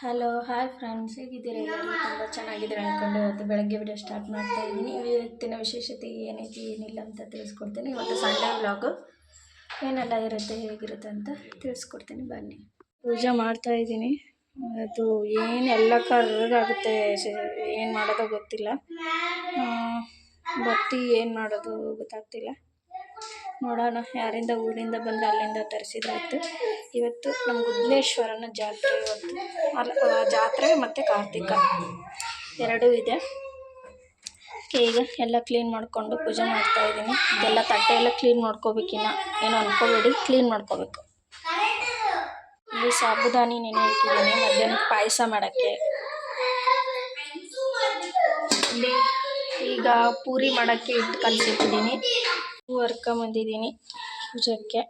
Hello hi friends ಹೇಗಿದ್ದೀರಾ? ತುಂಬ ಚೆನ್ನಾಗಿದ್ದೀರಾ ಅಂದ್ಕೊಂಡು ಇವತ್ತು ಬೆಳಗ್ಗೆ ವಿಡಿಯೋ ಸ್ಟಾರ್ಟ್ ಮಾಡ್ತಾ ಇದ್ದೀನಿ. ಇವತ್ತಿನ ವಿಶೇಷತೆ ಏನೈತಿ, ಏನಿಲ್ಲ ಅಂತ ತಿಳಿಸ್ಕೊಡ್ತೀನಿ. ಇವತ್ತು ಸಂಡೇ ವ್ಲಾಗು ಏನೆಲ್ಲ ಇರುತ್ತೆ, ಹೇಗಿರುತ್ತೆ ಅಂತ ತಿಳಿಸ್ಕೊಡ್ತೀನಿ. ಬನ್ನಿ. ಪೂಜೆ ಮಾಡ್ತಾ ಇದ್ದೀನಿ. ಅದು ಏನು ಎಲ್ಲ ಕರ್ರಗಾಗುತ್ತೆ ಏನು ಮಾಡೋದೋ ಗೊತ್ತಿಲ್ಲ. ಭಕ್ತಿ ಏನು ಮಾಡೋದು ಗೊತ್ತಾಗ್ತಿಲ್ಲ. ನೋಡೋಣ, ಯಾರಿಂದ ಊರಿಂದ ಬಂದರೆ ಅಲ್ಲಿಂದ ತರಿಸಿದ್ರಾಯ್ತು ಇವತ್ತು ನಮ್ಮ ಗುದ್ನೇಶ್ವರನ ಜಾತ್ರೆ ಇವತ್ತು. ಅಲ್ಲ ಜಾತ್ರೆ ಮತ್ತು ಕಾರ್ತಿಕ. ಎರಡೂ ಇದೆ. ಈಗ ಎಲ್ಲ ಕ್ಲೀನ್ ಮಾಡಿಕೊಂಡು ಪೂಜೆ ಮಾಡ್ತಾ ಇದ್ದೀನಿ. ಇದೆಲ್ಲ ತಟ್ಟೆ ಎಲ್ಲ ಕ್ಲೀನ್ ಮಾಡ್ಕೋಬೇಕಿನ್ನ ಏನೋ ಅನ್ಕೋಬೇಡಿ ಕ್ಲೀನ್ ಮಾಡ್ಕೋಬೇಕು. ಇಲ್ಲಿ ಸಾಬುದಾನಿ ನೆನೆ ಇಟ್ಟಿದ್ದೀನಿ ಮಧ್ಯಾಹ್ನಕ್ಕೆ ಪಾಯಸ ಮಾಡೋಕ್ಕೆ. ಇಲ್ಲಿ ಈಗ ಪೂರಿ ಮಾಡೋಕ್ಕೆ ಇಟ್ಟು ಕಲಿಸಿಟ್ಟಿದ್ದೀನಿ. ಹರ್ಕೊಂಬಂದಿದ್ದೀನಿ ಪೂಜಕ್ಕೆ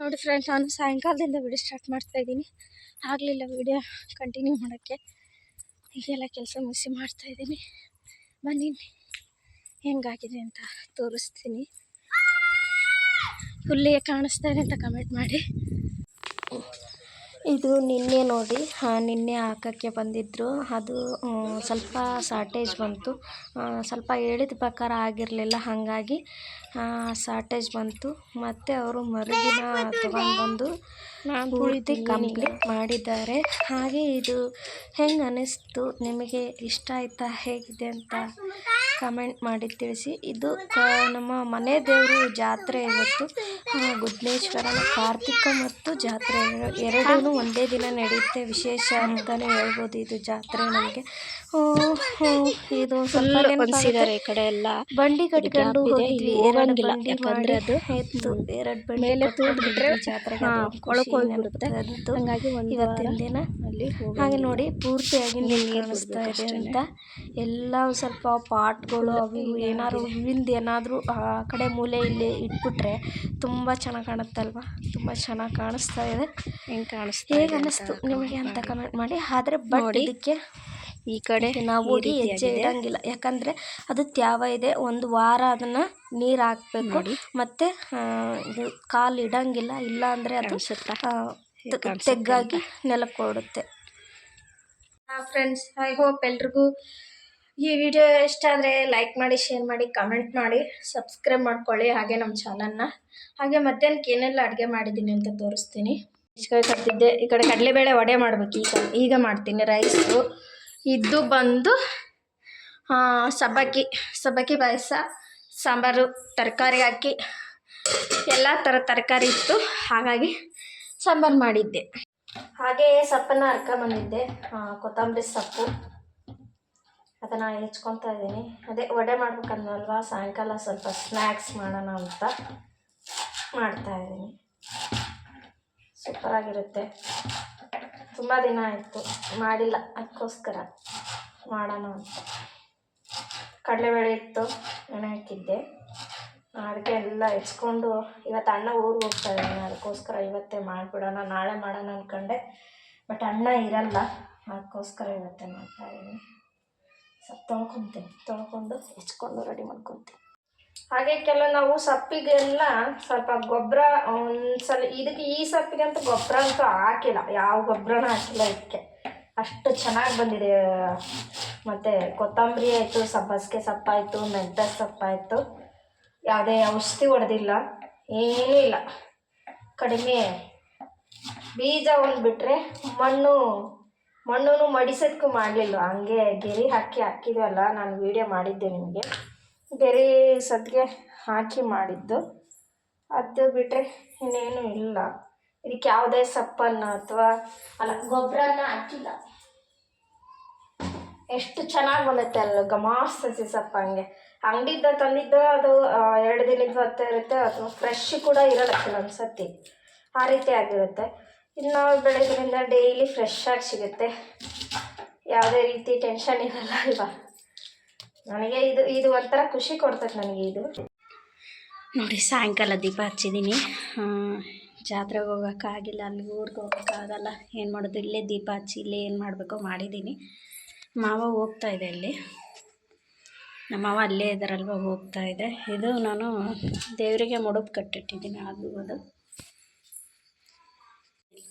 ನೋಡಿ ಫ್ರೆಂಡ್ಸ್ ನಾನು ಸಾಯಂಕಾಲದಿಂದ ವಿಡಿಯೋ ಸ್ಟಾರ್ಟ್ ಮಾಡ್ತಾ ಇದ್ದೀನಿ. ಆಗಲಿಲ್ಲ ವಿಡಿಯೋ ಕಂಟಿನ್ಯೂ ಮಾಡೋಕ್ಕೆ. ಈಗೆಲ್ಲ ಕೆಲಸ ಮುಗಿಸಿ ಮಾಡ್ತಾ ಇದ್ದೀನಿ. ಬನ್ನಿ, ಹೆಂಗಾಗಿದೆ ಅಂತ ತೋರಿಸ್ತೀನಿ. ಫುಲ್ಲೇ ಕಾಣಿಸ್ತಾ ಇದೆ ಅಂತ ಕಮೆಂಟ್ ಮಾಡಿ. ಇದು ನಿನ್ನೆ ನೋಡಿ. ನಿನ್ನೆ ಹಾಕೋಕ್ಕೆ ಬಂದಿದ್ದರು ಅದು ಸ್ವಲ್ಪ ಶಾರ್ಟೇಜ್ ಬಂತು. ಸ್ವಲ್ಪ ಹೇಳಿದ ಪ್ರಕಾರ ಆಗಿರಲಿಲ್ಲ. ಹಾಗಾಗಿ ಶಾರ್ಟೇಜ್ ಬಂತು. ಮತ್ತು ಅವರು ಮರುದಿನ ತಗೊಂಡು ಬಂದು ಪೂರ್ತಿ ಕಂಪ್ಲೀಟ್ ಮಾಡಿದ್ದಾರೆ. ಹಾಗೆ ಇದು ಹೆಂಗೆ ಅನ್ನಿಸ್ತು ನಿಮಗೆ ಇಷ್ಟ ಆಯ್ತಾ ಹೇಗಿದೆ ಅಂತ ಕಮೆಂಟ್ ಮಾಡಿ ತಿಳಿಸಿ. ಇದು ನಮ್ಮ ಮನೆ ದೇವರು ಜಾತ್ರೆ ಇವತ್ತು. ಗುಡ್ನೇಶ್ವರನ ಕಾರ್ತಿಕ ಮತ್ತು ಜಾತ್ರೆ ಎರಡೂ ಒಂದೇ ದಿನ ನಡೆಯುತ್ತೆ. ವಿಶೇಷ ಅಂತಲೇ ಹೇಳ್ಬೋದು ಇದು ಜಾತ್ರೆ ನಮಗೆ. ಇದು ಸ್ವಲ್ಪ. ಈ ಕಡೆ ಎಲ್ಲ. ಬಂಡಿ ಕಟ್ಕೊಂಡು ಹೋಗಿದ್ವಿ. ಎರಡು ಬಂಡಿ ಮಾಡಿ ಅದು ಎತ್ತು ಎರಡು ಬಂಡಿ ಮೇಲೆ ಜಾತ್ರೆಗೆ ಕೊಳಕು ಹೋಗ್ಬಿಡುತ್ತೆ. ಒಂದು ಇವತ್ತಿನ ದಿನ. ಹಾಗೆ ನೋಡಿ ಪೂರ್ತಿಯಾಗಿ ಕಾಣಿಸ್ತಾ ಇದೆ ಅಂತ ಎಲ್ಲ ಸ್ವಲ್ಪ ಪಾಟ್ಗಳು ಅವು ಏನಾದ್ರು ಹೂವಿಂದ ಏನಾದರೂ ಆ ಕಡೆ ಮೂಲೆ ಇಲ್ಲಿ ಇಟ್ಬಿಟ್ರೆ ತುಂಬ ಚೆನ್ನಾಗಿ ಕಾಣುತ್ತಲ್ವಾ ತುಂಬ ಚೆನ್ನಾಗಿ ಕಾಣಿಸ್ತಾ ಇದೆ ಹೆಂಗ್ ಕಾಣಿಸ್ತಾ ಹೇಗೆ ಅನ್ನಿಸ್ತು ನಿಮಗೆ ಅಂತ. ಕಮೆಂಟ್ ಮಾಡಿ ಆದರೆ ಬಟ್ ಇದಕ್ಕೆ ಈ ಕಡೆ ನಾವು ಹೆಜ್ಜೆ ಇಡಂಗಿಲ್ಲ. ಯಾಕಂದರೆ ಅದು ತ್ಯಾವ ಇದೆ. ಒಂದು ವಾರ ಅದನ್ನು ನೀರು ಹಾಕ್ಬೇಕು. ಮತ್ತೆ ಮತ್ತು ಇದು ಕಾಲು ಇಡಂಗಿಲ್ಲ. ಇಲ್ಲ ಅಂದ್ರೆ ಅದು ತೆಗ್ಗಾಗಿ ನೆಲಕ್ಕೆ ಓಡುತ್ತೆ. ಫ್ರೆಂಡ್ಸ್ ಐ ಹೋಪ್ ಎಲ್ರಿಗೂ ಈ ವಿಡಿಯೋ ಇಷ್ಟ ಆದರೆ ಲೈಕ್ ಮಾಡಿ ಶೇರ್ ಮಾಡಿ ಕಮೆಂಟ್ ಮಾಡಿ ಸಬ್ಸ್ಕ್ರೈಬ್ ಮಾಡ್ಕೊಳ್ಳಿ ಹಾಗೆ ನಮ್ಮ ಚಾನಲ್ನ ಹಾಗೆ ಮಧ್ಯಾಹ್ನಕ್ಕೆ ಏನೆಲ್ಲ ಅಡುಗೆ ಮಾಡಿದ್ದೀನಿ ಅಂತ ತೋರಿಸ್ತೀನಿ. ಇಷ್ಟು ಕಟ್ಟಿದ್ದೆ. ಈ ಕಡೆ ಕಡಲೆಬೇಳೆ ವಡೆ ಮಾಡ್ಬೇಕು. ಈಗ ಈಗ ಮಾಡ್ತೀನಿ ರೈಸು ಇದು ಬಂದು ಸಬ್ಬಕ್ಕಿ ಸಬ್ಬಕ್ಕಿ ಪಾಯಸ ಸಾಂಬಾರು ತರಕಾರಿ ಹಾಕಿ ಎಲ್ಲ ಥರ ತರಕಾರಿ ಇತ್ತು. ಹಾಗಾಗಿ ಸಾಂಬಾರು ಮಾಡಿದ್ದೆ. ಹಾಗೆ ಸೊಪ್ಪನ್ನು ಹರ್ಕೊಂಬಂದಿದ್ದೆ ಆ, ಕೊತ್ತಂಬರಿ ಸೊಪ್ಪು. ಅದನ್ನು ಹೆಚ್ಕೊತಾ ಇದ್ದೀನಿ. ಅದೇ ವಡೆ ಮಾಡ್ಬೇಕನ್ನಲ್ವಾ ಸಾಯಂಕಾಲ ಸ್ವಲ್ಪ ಸ್ನ್ಯಾಕ್ಸ್ ಮಾಡೋಣ ಅಂತ ಮಾಡ್ತಾ ಇದ್ದೀನಿ. ಸೂಪರಾಗಿರುತ್ತೆ. ತುಂಬ ದಿನ ಆಯಿತು ಮಾಡಿಲ್ಲ, ಅದಕ್ಕೋಸ್ಕರ ಮಾಡೋಣ ಅಂತ. ಕಡಲೆಬೇಳೆ ಇತ್ತು, ನೆನೆ ಹಾಕಿದ್ದೆ. ಅದಕ್ಕೆ ಎಲ್ಲ ಹೆಚ್ಕೊಂಡು ಇವತ್ತು ಅಣ್ಣ ಊರಿಗೆ ಹೋಗ್ತಾ ಇದ್ದಾನೆ ಅದಕ್ಕೋಸ್ಕರ ಇವತ್ತೇ ಮಾಡಿಬಿಡೋಣ, ನಾಳೆ ಮಾಡೋಣ ಅಂದ್ಕೊಂಡೆ ಬಟ್ ಅಣ್ಣ ಇರಲ್ಲ, ಅದಕ್ಕೋಸ್ಕರ ಇವತ್ತೇ ಮಾಡ್ತಾ ಇದ್ದೀನಿ ಸ್ವಲ್ಪ ತೊಳ್ಕೊತೀನಿ, ತೊಳ್ಕೊಂಡು ಹೆಚ್ಕೊಂಡು ರೆಡಿ ಮಾಡ್ಕೊತೀನಿ. ಹಾಗೆ ಕೆಲವು ನಾವು ಸಪ್ಪಿಗೆಲ್ಲ ಸ್ವಲ್ಪ ಗೊಬ್ಬರ ಒಂದ್ಸಲ ಇದಕ್ಕೆ ಈ ಸೊಪ್ಪಿಗಂತೂ ಗೊಬ್ಬರ ಅಂತೂ ಹಾಕಿಲ್ಲ, ಯಾವ ಗೊಬ್ಬರನೂ ಹಾಕಿಲ್ಲ ಇದಕ್ಕೆ. ಅಷ್ಟು ಚೆನ್ನಾಗಿ ಬಂದಿದೆ. ಮತ್ತು ಕೊತ್ತಂಬರಿ ಆಯಿತು, ಸಬ್ಬಸಿಗೆ ಸೊಪ್ಪಾಯಿತು ಮೆಂತ್ಯ ಸೊಪ್ಪಾಯಿತು. ಯಾವುದೇ ಔಷಧಿ ಹೊಡೆದಿಲ್ಲ, ಏನೂ ಇಲ್ಲ. ಕಡಿಮೆ ಬೀಜ ಒಂದು ಬಿಟ್ಟರೆ ಮಣ್ಣು ಮಣ್ಣು ಮಡಿಸೋದಕ್ಕೂ ಮಾಡಲಿಲ್ಲ. ಹಂಗೆ ಗೆರೆ ಹಾಕಿ ಹಾಕಿದ್ವಲ್ಲ, ನಾನು ವೀಡಿಯೋ ಮಾಡಿದ್ದೆ ನಿಮಗೆ. ಗೆರೆ ಸತ್ತಿಗೆ ಹಾಕಿ ಮಾಡಿದ್ದು. ಅದು ಬಿಟ್ಟರೆ ಇನ್ನೇನು ಇಲ್ಲ. ಇದಕ್ಕೆ ಯಾವುದೇ ಸೊಪ್ಪನ್ನು ಅಥವಾ ಅಲ್ಲ ಗೊಬ್ಬರನ ಹಾಕಿಲ್ಲ. ಎಷ್ಟು ಚೆನ್ನಾಗಿ ಬರುತ್ತೆ ಅಲ್ಲ ಗಮಾಸ್ತೈತಿ ಸೊಪ್ಪು ಹಂಗೆ. ಅಂಗಡಿದ್ದ ತಂದಿದ್ದ ಅದು ಎರಡು ದಿನದ ಹೊತ್ತ ಇರುತ್ತೆ ಅಥವಾ ಫ್ರೆಶ್ ಕೂಡ ಇರಲ್ಲ ಕೆಲವೊಂದು ಸತಿ ಆ ರೀತಿ ಆಗಿರುತ್ತೆ. ಇನ್ನು ಬೆಳಗ್ಗಿನಿಂದ ಡೈಲಿ ಫ್ರೆಶ್ ಆಗಿ ಸಿಗುತ್ತೆ. ಯಾವುದೇ ರೀತಿ ಟೆನ್ಷನ್ ಇರಲ್ಲ ಅಲ್ವಾ. ನನಗೆ ಇದು ಇದು ಒಂಥರ ಖುಷಿ ಕೊಡ್ತದೆ ನನಗೆ ಇದು. ನೋಡಿ, ಸಾಯಂಕಾಲ ದೀಪ ಹಚ್ಚಿದ್ದೀನಿ. ಜಾತ್ರೆಗೆ ಹೋಗೋಕ್ಕಾಗಿಲ್ಲ ಅಲ್ಲಿ ಊರಿಗೆ ಹೋಗೋಕ್ಕಾಗಲ್ಲ ಏನು ಮಾಡೋದು? ಇಲ್ಲೇ ದೀಪ ಹಚ್ಚಿ ಇಲ್ಲೇ ಏನು ಮಾಡಬೇಕೋ ಮಾಡಿದ್ದೀನಿ. ಮಾವ ಹೋಗ್ತಾ ಇದೆ ಇಲ್ಲಿ ನಮ್ಮ ಮಾವ ಅಲ್ಲೇ ಇದ್ದಾರಲ್ವ ಹೋಗ್ತಾ ಇದೆ. ಇದು ನಾನು ದೇವರಿಗೆ ಮುಡುಪು ಕಟ್ಟಿಟ್ಟಿದ್ದೀನಿ, ಅದು ಅದು.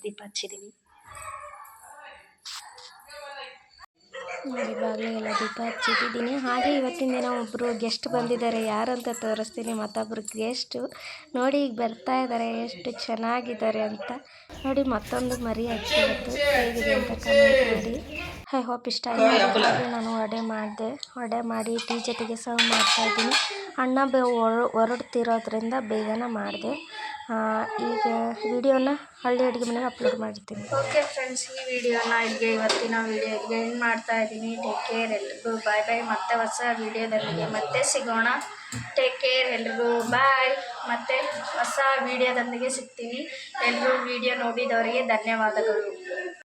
ದೀಪ ಹಚ್ಚಿದ್ದೀನಿ. ನೋಡಿ ಬಾಗಿಲಿಗೆಲ್ಲ ದೀಪ ಹಚ್ಚಿಟ್ಟಿದ್ದೀನಿ ಹಾಗೆ ಇವತ್ತಿನ ದಿನ ಒಬ್ಬರು ಗೆಸ್ಟ್ ಬಂದಿದ್ದಾರೆ. ಯಾರಂತ ತೋರಿಸ್ತೀನಿ. ಮತ್ತೊಬ್ಬರು ಗೆಸ್ಟು ನೋಡಿ ಈಗ ಬರ್ತಾ ಇದ್ದಾರೆ. ಎಷ್ಟು ಚೆನ್ನಾಗಿದ್ದಾರೆ ಅಂತ. ನೋಡಿ ಮತ್ತೊಂದು ಮರಿ ಹಚ್ಚಿತ್ತು ಹೇಗಿದೆ ಅಂತ ಕಮೆಂಟ್ ಮಾಡಿ. ಐ ಹೋಪ್ ಇಷ್ಟ ಆಯಿತು. ಹಾಗೆ ನಾನು ವಡೆ ಮಾಡಿದೆ. ವಡೆ ಮಾಡಿ ಟೀ ಜೊತೆಗೆ ಸರ್ವ್ ಮಾಡ್ತಾಯಿದ್ದೀನಿ ಅಣ್ಣ ಬೇ ಹೊರ- ಹೊರಡ್ತಿರೋದ್ರಿಂದ ಬೇಗನೆ ಮಾಡಿದೆ. ಈಗ ವಿಡಿಯೋನ ಹಳ್ಳಿ ಅಡುಗೆ ಮನೆಗೆ ಅಪ್ಲೋಡ್ ಮಾಡಿರ್ತೀನಿ ಓಕೆ ಫ್ರೆಂಡ್ಸ್ ಈ ವಿಡಿಯೋನ ಇಲ್ಲಿಗೆ ಇವತ್ತಿನ ವಿಡಿಯೋ ಇಲ್ಲಿಗೆ ಏನು ಮಾಡ್ತಾ ಇದ್ದೀನಿ. ಟೇಕ್ ಕೇರ್ ಎಲ್ರಿಗೂ. ಬಾಯ್ ಬಾಯ್ ಮತ್ತೆ ಹೊಸ ವಿಡಿಯೋದೊಂದಿಗೆ ಮತ್ತೆ ಸಿಗೋಣ. ಟೇಕ್ ಕೇರ್ ಎಲ್ರಿಗೂ. ಬಾಯ್ ಮತ್ತೆ ಹೊಸ ವಿಡಿಯೋದೊಂದಿಗೆ ಸಿಗ್ತೀನಿ. ಎಲ್ಲರೂ ವಿಡಿಯೋ ನೋಡಿದವರಿಗೆ ಧನ್ಯವಾದಗಳು.